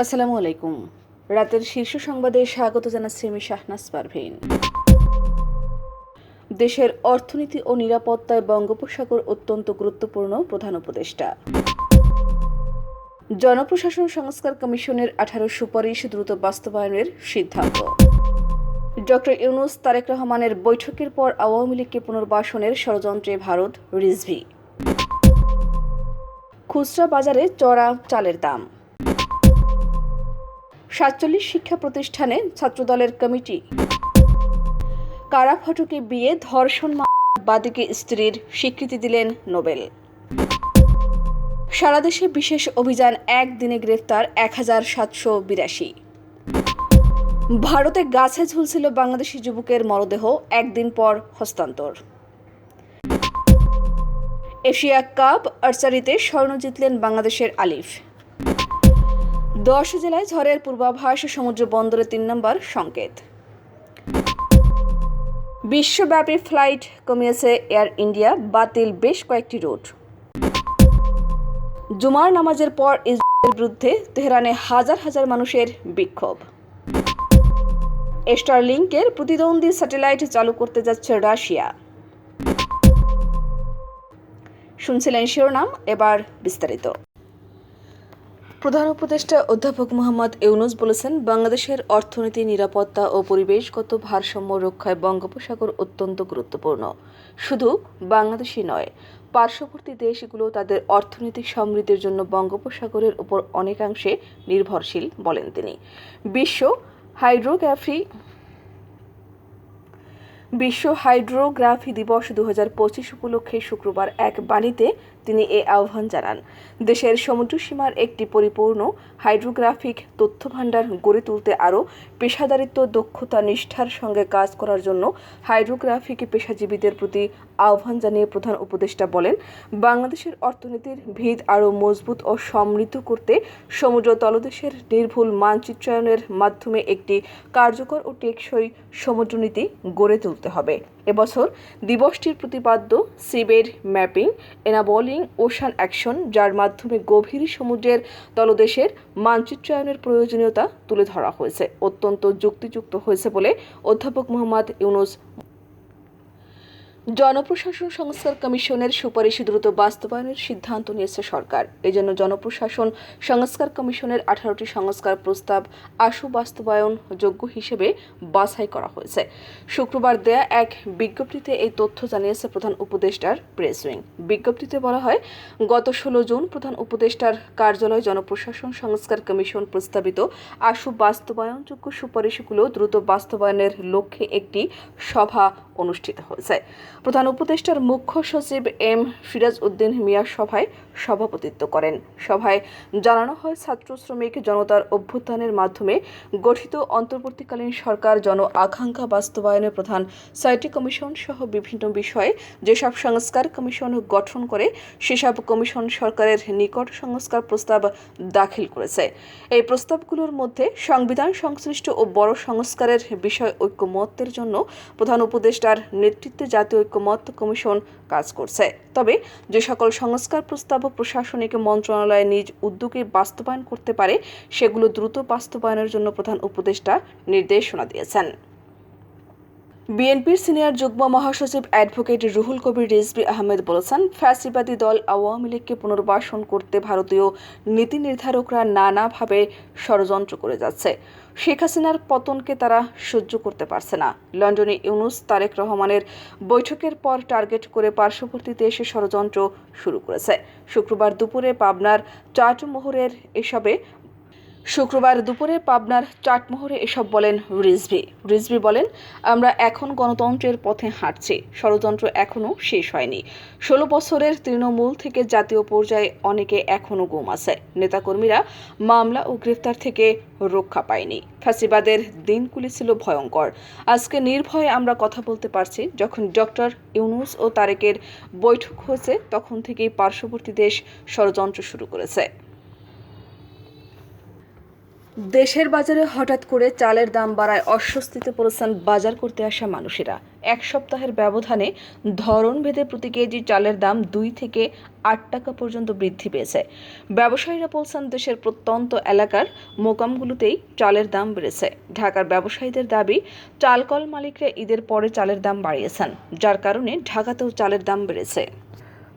আসসালামু আলাইকুম। রাতের শীর্ষ সংবাদে স্বাগত জানাচ্ছি আমি শাহনাজ পারভীন। দেশের অর্থনীতি ও নিরাপত্তায় বঙ্গোপসাগর অত্যন্ত গুরুত্বপূর্ণ প্রধান উপদেষ্টা। জনপ্রশাসন সংস্কার কমিশনের আঠারো সুপারিশ দ্রুত বাস্তবায়নের সিদ্ধান্ত। ডক্টর ইউনুস তারেক রহমানের বৈঠকের পর আওয়ামী লীগকে পুনর্বাসনের ষড়যন্ত্রে ভারত রিজভি। খুচরা বাজারে চড়া চালের দাম। সাতচল্লিশ শিক্ষা প্রতিষ্ঠানে ছাত্রদলের কমিটি। কারা ফটকে বিয়ে, ধর্ষণ বাদীকে স্ত্রীর স্বীকৃতি দিলেন নোবেল। সারা দেশে বিশেষ অভিযান একদিনে গ্রেফতার এক হাজার সাতশো বিরাশি। ভারতে গাছে ঝুলছিল বাংলাদেশি যুবকের মরদেহ একদিন পর হস্তান্তর। এশিয়া কাপ আর্চারিতে স্বর্ণ জিতলেন বাংলাদেশের আলিফ। দশ জেলায় ঝড়ের পূর্বাভাস, সমুদ্র বন্দরে তিন নম্বর সংকেত। বিশ্বব্যাপী ফ্লাইট কমিয়েছে এয়ার ইন্ডিয়া, বাতিল বেশ কয়েকটি রুট। জুমার নামাজের পর ইসরায়েলের বিরুদ্ধে তেহরানে হাজার হাজার মানুষের বিক্ষোভ। স্টারলিংকের প্রতিদ্বন্দ্বী স্যাটেলাইট চালু করতে যাচ্ছে রাশিয়া। শুনছিলেন শিরোনাম, এবার বিস্তারিত। প্রধান উপদেষ্টা অধ্যাপক মোহাম্মদ ইউনুস বলেছেন, বাংলাদেশের অর্থনীতি, নিরাপত্তা ও পরিবেশগত ভারসাম্য রক্ষায় বঙ্গোপসাগর অত্যন্ত গুরুত্বপূর্ণ। শুধু বাংলাদেশই নয়, পার্শ্ববর্তী দেশগুলো তাদের অর্থনৈতিক সমৃদ্ধির জন্য বঙ্গোপসাগরের উপর অনেকাংশে নির্ভরশীল বলেন তিনি। বিশ্ব হাইড্রোগ্রাফি বিশ্ব হাইড্রোগ্রাফি দিবস দু হাজার পঁচিশ উপলক্ষে শুক্রবার এক বাণীতে তিনি এ আহ্বান জানান। দেশের সমুদ্রসীমার একটি পরিপূর্ণ হাইড্রোগ্রাফিক তথ্যভাণ্ডার গড়ে তুলতে আরও পেশাদারিত্ব, দক্ষতা, নিষ্ঠার সঙ্গে কাজ করার জন্য হাইড্রোগ্রাফিক পেশাজীবীদের প্রতি আহ্বান জানিয়ে প্রধান উপদেষ্টা বলেন, বাংলাদেশের অর্থনীতির ভিত আরও মজবুত ও সমৃদ্ধ করতে সমুদ্র তলদেশের নির্ভুল মানচিত্রায়নের মাধ্যমে একটি কার্যকর ও টেকসই সমুদ্রনীতি গড়ে তুলতে হবে। এবছর দিবসটির প্রতিপাদ্য সিবের ম্যাপিং, এনাবলিং ওশান অ্যাকশন, যার মাধ্যমে গভীর সমুদ্রের তলদেশের মানচিত্রায়নের প্রয়োজনীয়তা তুলে ধরা হয়েছে। অত্যন্ত যুক্তিযুক্ত হয়েছে বলে অধ্যাপক মোহাম্মদ ইউনুস জনপ্রশাসন সংস্কার কমিশনের সুপারিশ দ্রুত বাস্তবায়নের সিদ্ধান্ত নিয়েছে সরকার। এজন্য জনপ্রশাসন সংস্কার কমিশনের আঠারোটি সংস্কার প্রস্তাব আশু বাস্তবায়ন যোগ্য হিসেবে বাছাই করা হয়েছে। শুক্রবার দেয়া এক বিজ্ঞপ্তিতে এই তথ্য জানিয়েছে প্রধান উপদেষ্টার প্রেস উইং। বিজ্ঞপ্তিতে বলা হয়, গত ষোলো জুন প্রধান উপদেষ্টার কার্যালয় জনপ্রশাসন সংস্কার কমিশন প্রস্তাবিত আশু বাস্তবায়নযোগ্য সুপারিশগুলো দ্রুত বাস্তবায়নের লক্ষ্যে একটি সভা অনুষ্ঠিত হয়েছে। প্রধান উপদেষ্টার মুখ্য সচিব এম সিরাজ উদ্দিন মিয়া সভায় সভাপতিত্ব করেন। সভায় জানানো হয়, ছাত্র শ্রমিক জনতার অভ্যুত্থানের মাধ্যমে গঠিত অন্তর্বর্তীকালীন সরকার জন আকাঙ্ক্ষা বাস্তবায়নে প্রধান ছয়টি কমিশন সহ বিভিন্ন বিষয়ে যেসব সংস্কার কমিশন গঠন করে, সেসব কমিশন সরকারের নিকট সংস্কার প্রস্তাব দাখিল করেছে। এই প্রস্তাবগুলোর মধ্যে সংবিধান সংশ্লিষ্ট ও বড় সংস্কারের বিষয় ঐক্যমত্যের জন্য প্রধান উপদেষ্টার নেতৃত্বে জাতীয় ঐক্যমত্য কমিশন কাজ করছে। তবে যে সকল সংস্কার প্রস্তাব প্রশাসনিক মন্ত্রণালয় নিজ উদ্যোগে বাস্তবায়ন করতে পারে, সেগুলো দ্রুত বাস্তবায়নের জন্য প্রধান উপদেষ্টা নির্দেশনা দিয়েছেন। বিএনপির সিনিয়র যুগ্ম মহাসচিব অ্যাডভোকেট রুহুল কবির রিজবি আহমেদ বলেছেন, ফ্যাসিবাদী দল আওয়ামী লীগকে পুনর্বাসন করতে ভারতীয় নীতি নির্ধারকরা নানাভাবে ষড়যন্ত্র করে যাচ্ছে। শেখ হাসিনার পতনকে তারা সহ্য করতে পারছে না। লন্ডনে ইউনুস তারেক রহমানের বৈঠকের পর টার্গেট করে পার্শ্ববর্তী দেশে ষড়যন্ত্র শুরু করেছে। শুক্রবার দুপুরে পাবনার চাটমোহরের এসবে শুক্রবার দুপুরে পাবনার চাটমোহরে এসব বলেন রিজভি। রিজভি বলেন, আমরা এখন গণতন্ত্রের পথে হাঁটছি। ষড়যন্ত্র এখনও শেষ হয়নি। ষোলো বছরের তৃণমূল থেকে জাতীয় পর্যায়ে অনেকে এখনও গুম আছে। নেতাকর্মীরা মামলা ও গ্রেফতার থেকে রক্ষা পায়নি। ফাঁসিবাদের দিনগুলি ছিল ভয়ঙ্কর। আজকে নির্ভয়ে আমরা কথা বলতে পারছি, যখন ডক্টর ইউনুস ও তারেকের বৈঠক হয়েছে, তখন থেকেই পার্শ্ববর্তী দেশ ষড়যন্ত্র শুরু করেছে। দেশের বাজারে হঠাৎ করে চালের দাম বাড়ায় অস্বস্তিতে পড়েছেন বাজার করতে আসা মানুষেরা। এক সপ্তাহের ব্যবধানে ধরন ভেদে প্রতি কেজি চালের দাম দুই থেকে আট টাকা পর্যন্ত বৃদ্ধি পেয়েছে। ব্যবসায়ীরা বলছেন, দেশের প্রত্যন্ত এলাকার মোকামগুলোতেই চালের দাম বেড়েছে। ঢাকার ব্যবসায়ীদের দাবি, চালকল মালিকরা ঈদের পরে চালের দাম বাড়িয়েছেন, যার কারণে ঢাকাতেও চালের দাম বেড়েছে।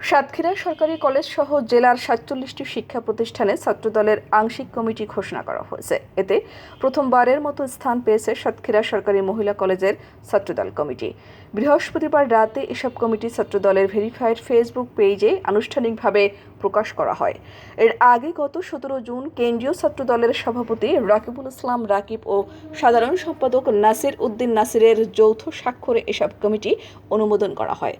সাতক্ষীরা সরকারি কলেজ সহ জেলার সাতচল্লিশটি শিক্ষা প্রতিষ্ঠানে ছাত্রদলের আংশিক কমিটি ঘোষণা করা হয়েছে। এতে প্রথমবারের মতো স্থান পেয়েছে সাতক্ষীরা সরকারি মহিলা কলেজের ছাত্রদল কমিটি। বৃহস্পতিবার রাতে এসব কমিটি ছাত্রদলের ভেরিফাইড ফেসবুক পেজে আনুষ্ঠানিকভাবে প্রকাশ করা হয়। এর আগে গত সতেরো জুন কেন্দ্রীয় ছাত্র দলের সভাপতি রাকিবুল ইসলাম রাকিব ও সাধারণ সম্পাদক নাসির উদ্দিন নাসিরের যৌথ স্বাক্ষরে এসব কমিটি অনুমোদন করা হয়।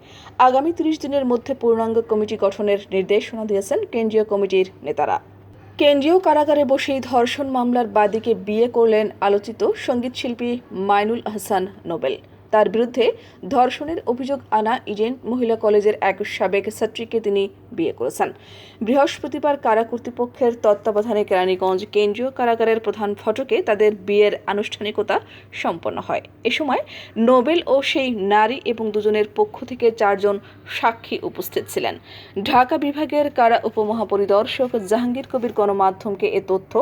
আগামী তিরিশ দিনের মধ্যে পূর্ণাঙ্গ কমিটি গঠনের নির্দেশনা দিয়েছেন কেন্দ্রীয় কমিটির নেতারা। কেন্দ্রীয় কারাগারে বসেই ধর্ষণ মামলার বাদীকে বিয়ে করলেন আলোচিত সঙ্গীতশিল্পী মাইনুল আহসান নোবেল। তার বিরুদ্ধে ধর্ষণের অভিযোগ আনা ইডেন মহিলা কলেজের এক সাবেক ছাত্রীকে তিনি বিয়ে করেছেন। বৃহস্পতিবার কারা কর্তৃপক্ষের তত্ত্বাবধানে কেরানীগঞ্জ কেন্দ্রীয় কারাগারের প্রধান ফটকে তাদের বিয়ের আনুষ্ঠানিকতা সম্পন্ন হয়। এ সময় নোবেল ও সেই নারী এবং দুজনের পক্ষ থেকে চারজন সাক্ষী উপস্থিত ছিলেন। ঢাকা বিভাগের কারা উপমহাপরিদর্শক জাহাঙ্গীর কবির গণমাধ্যমকে এ তথ্য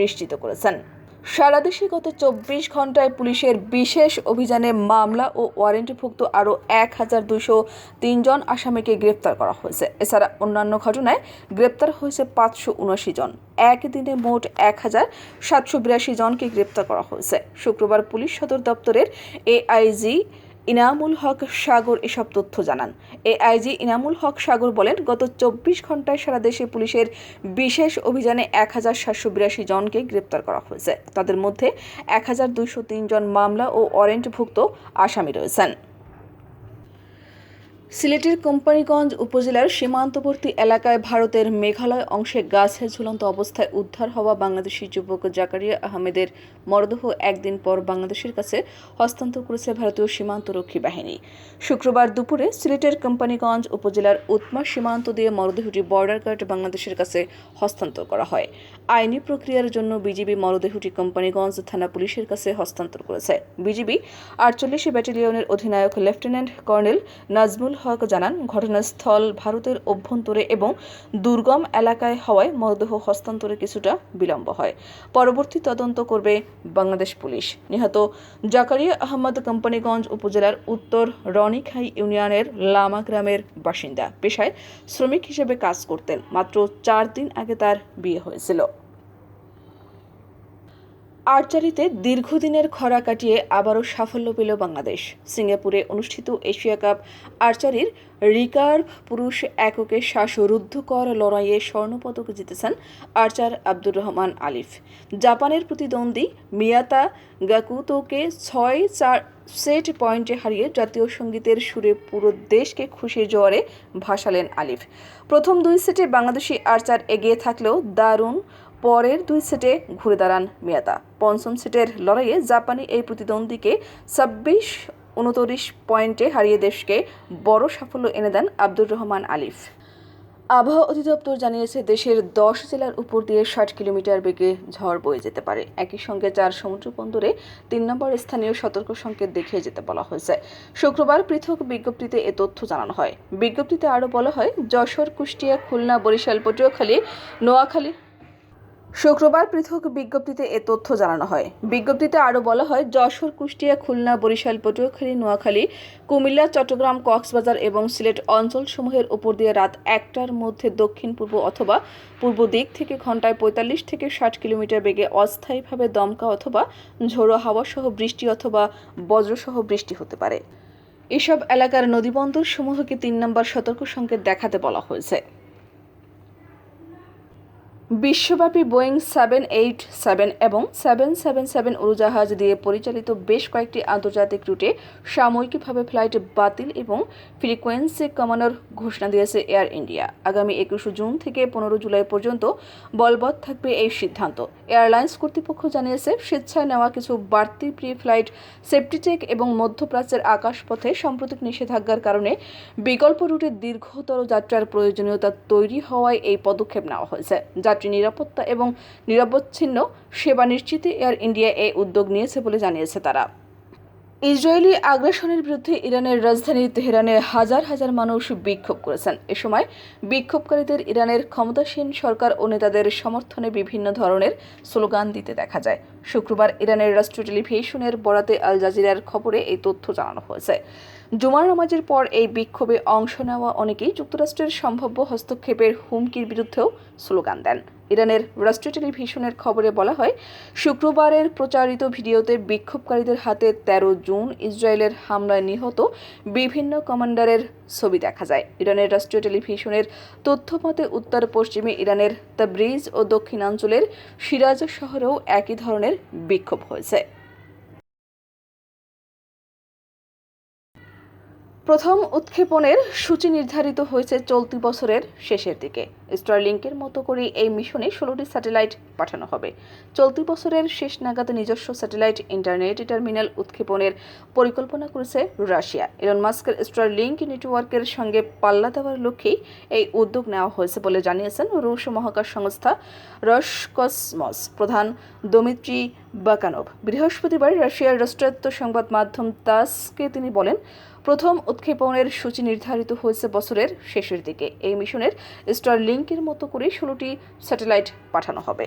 নিশ্চিত করেছেন। সারা দেশে গত চব্বিশ ঘন্টায় পুলিশের বিশেষ অভিযানে মামলা ও ওয়ারেন্টভুক্ত আরও এক হাজার দুশো তিনজন আসামিকে গ্রেপ্তার করা হয়েছে। এছাড়া অন্যান্য ঘটনায় গ্রেপ্তার হয়েছে পাঁচশো উনআশি জন। একদিনে মোট এক হাজার সাতশো বিরাশি জনকে গ্রেপ্তার করা হয়েছে। শুক্রবার পুলিশ সদর দপ্তরের এআইজি ইনামুল হক সাগর এসব তথ্য জানান। এআইজি ইনামুল হক সাগর বলেন, গত চব্বিশ ঘন্টায় সারা দেশে পুলিশের বিশেষ অভিযানে এক হাজার সাতশো বিরাশি জনকে গ্রেপ্তার করা হয়েছে। তাদের মধ্যে এক হাজার দুইশো তিন জন মামলা ও ওয়ারেন্টভুক্ত আসামি রয়েছেন। সিলেটের কোম্পানিগঞ্জ উপজেলার সীমান্তবর্তী এলাকায় ভারতের মেঘালয় অংশে গাছে ঝুলন্ত অবস্থায় উদ্ধার হওয়া বাংলাদেশি যুবক জাকারিয়া আহমেদের মরদেহ একদিন পর বাংলাদেশের কাছে হস্তান্তর করেছে ভারতীয় সীমান্তরক্ষী বাহিনী। শুক্রবার দুপুরে সিলেটের কোম্পানিগঞ্জ উপজেলার উৎমা সীমান্ত দিয়ে মরদেহটি বর্ডার গার্ড বাংলাদেশের কাছে হস্তান্তর করা হয়। আইনি প্রক্রিয়ার জন্য বিজিবি মরদেহটি কোম্পানিগঞ্জ থানা পুলিশের কাছে হস্তান্তর করেছে। বিজিবি আটচল্লিশ ব্যাটালিয়নের অধিনায়ক লেফটেন্যান্ট কর্নেল নাজমুল হক জানান, ঘটনাস্থল ভারতের অভ্যন্তরে এবং দুর্গম এলাকায় হওয়ায় মরদেহ হস্তান্তরে কিছুটা বিলম্ব হয়। পরবর্তী তদন্ত করবে বাংলাদেশ পুলিশ। নিহত জাকারিয়া আহমদ কোম্পানিগঞ্জ উপজেলার উত্তর রনিখাই ইউনিয়নের লামা গ্রামের বাসিন্দা। পেশায় শ্রমিক হিসেবে কাজ করতেন, মাত্র চার দিন আগে তার বিয়ে হয়েছিল। আর্চারিতে দীর্ঘদিনের খরা কাটিয়ে আবারও সাফল্য পেল বাংলাদেশ। সিঙ্গাপুরে অনুষ্ঠিত এশিয়া কাপ আর্চারির রিকার্ভ পুরুষ এককে শ্বাসরুদ্ধকর লড়াইয়ে স্বর্ণপদক জিতেছেন আর্চার আব্দুর রহমান আলিফ। জাপানের প্রতিদ্বন্দ্বী মিয়াতা গাকুতোকে ছয় চার সেট পয়েন্টে হারিয়ে জাতীয় সঙ্গীতের সুরে পুরো দেশকে খুশির জোয়ারে ভাসালেন আলিফ। প্রথম দুই সেটে বাংলাদেশি আর্চার এগিয়ে থাকলেও দারুণ পরের দুই সেটে ঘুরে দাঁড়ান মিয়াতা পঞ্চম সেটের লড়াইয়ে জাপানি এই প্রতিদ্বন্দ্বীকে ছাব্বিশ উনতরিশ পয়েন্টে হারিয়ে দেশকে বড় সাফল্য এনে দেন আব্দুর রহমান আলিফ। আবহাওয়া অধিদপ্তর জানিয়েছে, দেশের দশ জেলার উপর দিয়ে ষাট কিলোমিটার বেগে ঝড় বয়ে যেতে পারে। একই সঙ্গে চার সমুদ্র বন্দরে তিন নম্বর স্থানীয় সতর্ক সংকেত দেখিয়ে যেতে বলা হয়েছে। শুক্রবার পৃথক বিজ্ঞপ্তিতে এ তথ্য জানানো হয়। বিজ্ঞপ্তিতে আরও বলা হয়, যশোর, কুষ্টিয়া, খুলনা, বরিশাল, পটুয়াখালী, নোয়াখালী শুক্রবার পৃথক বিজ্ঞপ্তিতে এ তথ্য জানানো হয়। বিজ্ঞপ্তিতে আরও বলা হয়, যশোর, কুষ্টিয়া, খুলনা, বরিশাল, পটুয়াখালী, নোয়াখালী, কুমিল্লা, চট্টগ্রাম, কক্সবাজার এবং সিলেট অঞ্চলসমূহের উপর দিয়ে রাত একটার মধ্যে দক্ষিণ পূর্ব অথবা পূর্ব দিক থেকে ঘন্টায় পঁয়তাল্লিশ থেকে ষাট কিলোমিটার বেগে অস্থায়ীভাবে দমকা অথবা ঝোড়ো হাওয়া সহ বৃষ্টি অথবা বজ্রসহ বৃষ্টি হতে পারে। এসব এলাকার নদীবন্দর সমূহকে তিন নম্বর সতর্ক সংকেত দেখাতে বলা হয়েছে। বিশ্বব্যাপী বোয়িং সেভেন এইট সেভেন এবং সেভেন সেভেন সেভেন উড়োজাহাজ দিয়ে পরিচালিত বেশ কয়েকটি আন্তর্জাতিক রুটে সাময়িকভাবে ফ্লাইট বাতিল এবং ফ্রিকোয়েন্সি কমানোর ঘোষণা দিয়েছে এয়ার ইন্ডিয়া। আগামী একুশে জুন থেকে পনেরো জুলাই পর্যন্ত বলবৎ থাকবে এই সিদ্ধান্ত। এয়ারলাইন্স কর্তৃপক্ষ জানিয়েছে, স্বেচ্ছায় নেওয়া কিছু বাড়তি প্রি ফ্লাইট সেফটিটেক এবং মধ্যপ্রাচ্যের আকাশপথে সাম্প্রতিক নিষেধাজ্ঞার কারণে বিকল্প রুটে দীর্ঘতর যাত্রার প্রয়োজনীয়তা তৈরি হওয়ায় এই পদক্ষেপ নেওয়া হয়েছে। যাত্রী নিরাপত্তা এবং নিরবচ্ছিন্ন সেবা নিশ্চিতে এয়ার ইন্ডিয়া এই উদ্যোগ নিয়েছে বলে জানিয়েছে তারা। ইসরায়েলি আগ্রাসনের বিরুদ্ধে ইরানের রাজধানী তেহরানে হাজার হাজার মানুষ বিক্ষোভ করেছেন। এ সময় বিক্ষোভকারীদের ইরানের ক্ষমতাসীন সরকার ও নেতাদের সমর্থনে বিভিন্ন ধরনের স্লোগান দিতে দেখা যায়। শুক্রবার ইরানের রাষ্ট্রীয় টেলিভিশনের বরাতে আল জাজিরার খবরে এই তথ্য জানানো হয়েছে। জুমার নামাজের পর এই বিক্ষোভে অংশ নেওয়া অনেকেই যুক্তরাষ্ট্রের সম্ভাব্য হস্তক্ষেপের হুমকির বিরুদ্ধেও স্লোগান দেন। ইরানের রাষ্ট্রীয় টেলিভিশনের খবরে বলা হয়, শুক্রবারের প্রচারিত ভিডিওতে বিক্ষোভকারীদের হাতে তেরো জুন ইসরায়েলের হামলায় নিহত বিভিন্ন কমান্ডারের ছবি দেখা যায়। ইরানের রাষ্ট্রীয় টেলিভিশনের তথ্যমতে, উত্তর পশ্চিমে ইরানের তাবরিজ ও দক্ষিণাঞ্চলের সিরাজ শহরেও একই ধরনের বিক্ষোভ হয়েছে। প্রথম উৎক্ষেপণের সূচি নির্ধারিত হয়েছে চলতি বছরের শেষের দিকে। স্টারলিংকের মতো করে এই মিশনে ষোলোটি স্যাটেলাইট পাঠানো হবে। চলতি বছরের শেষ নাগাদ নিজস্ব স্যাটেলাইট ইন্টারনেট টার্মিনাল উৎক্ষেপণের পরিকল্পনা করেছে রাশিয়া। ইলন মাস্কের স্টারলিংক নেটওয়ার্কের সঙ্গে পাল্লা দেওয়ার লক্ষ্যেই এই উদ্যোগ নেওয়া হয়েছে বলে জানিয়েছেন রুশ মহাকাশ সংস্থা রসকসমস প্রধান দমিত্রি বাকানভ। বৃহস্পতিবার রাশিয়ার রাষ্ট্রায়ত্ত সংবাদ মাধ্যম তাসকে তিনি বলেন প্রথম উৎক্ষেপণের সূচি নির্ধারিত হয়েছে বছরের শেষের দিকে। এই মিশনের স্টার লিঙ্কের মতো করে ষোলোটি স্যাটেলাইট পাঠানো হবে।